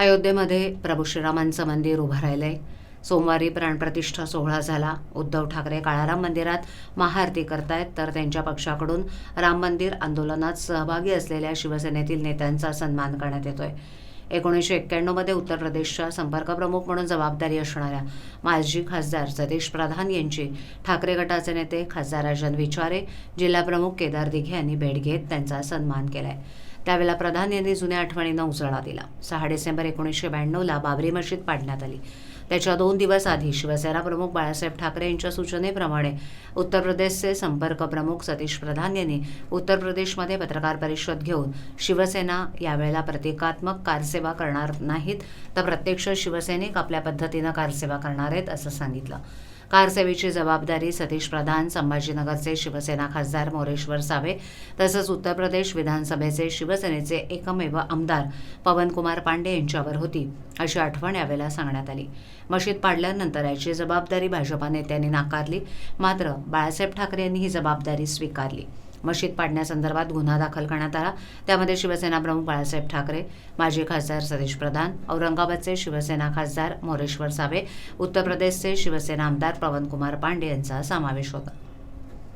अयोध्येमध्ये प्रभू श्रीरामांचं मंदिर उभं राहिलं आहे सोमवारी प्राणप्रतिष्ठा सोहळा झाला. उद्धव ठाकरे काळाराम मंदिरात महाआरती करतायत तर त्यांच्या पक्षाकडून राम मंदिर आंदोलनात सहभागी असलेल्या शिवसेनेतील नेत्यांचा सन्मान करण्यात येतोय. एकोणीसशे एक्क्याण्णवमध्ये उत्तर प्रदेशच्या संपर्कप्रमुख म्हणून जबाबदारी असणाऱ्या माजी खासदार सतीश प्रधान यांची ठाकरे गटाचे नेते खासदार राजन विचारे जिल्हाप्रमुख केदार दिघे यांनी भेट घेत त्यांचा सन्मान केलाय. त्यावेळेला प्रधान यांनी जुन्या आठवणींना उजाळा दिला. सहा डिसेंबर एकोणीसशे ब्याण्णवला बाबरी मशीद पाडण्यात आली. त्याच्या दोन दिवस आधी शिवसेना प्रमुख बाळासाहेब ठाकरे यांच्या सूचनेप्रमाणे उत्तर प्रदेशचे संपर्क प्रमुख सतीश प्रधान यांनी उत्तर प्रदेशमध्ये पत्रकार परिषद घेऊन शिवसेना यावेळेला प्रतिकात्मक कारसेवा करणार नाहीत तर प्रत्यक्ष शिवसैनिक आपल्या पद्धतीनं कारसेवा करणार आहेत असं सांगितलं. कारसेवेची जबाबदारी सतीश प्रधान संभाजीनगरचे शिवसेना खासदार मोरेश्वर सावे तसंच उत्तर प्रदेश विधानसभेचे शिवसेनेचे एकमेव आमदार पवनकुमार पांडे यांच्यावर होती अशी आठवण यावेळेला सांगण्यात आली. मशीद पाडल्यानंतर याची जबाबदारी भाजपा नेत्यांनी नाकारली मात्र बाळासाहेब ठाकरे यांनी ही जबाबदारी स्वीकारली. मशीद पाडण्यासंदर्भात गुन्हा दाखल करण्यात आला. त्यामध्ये शिवसेना प्रमुख बाळासाहेब ठाकरे माजी खासदार सतीश प्रधान औरंगाबादचे शिवसेना खासदार मोरेश्वर सावे उत्तर प्रदेशचे शिवसेना आमदार पवनकुमार पांडे यांचा समावेश होता.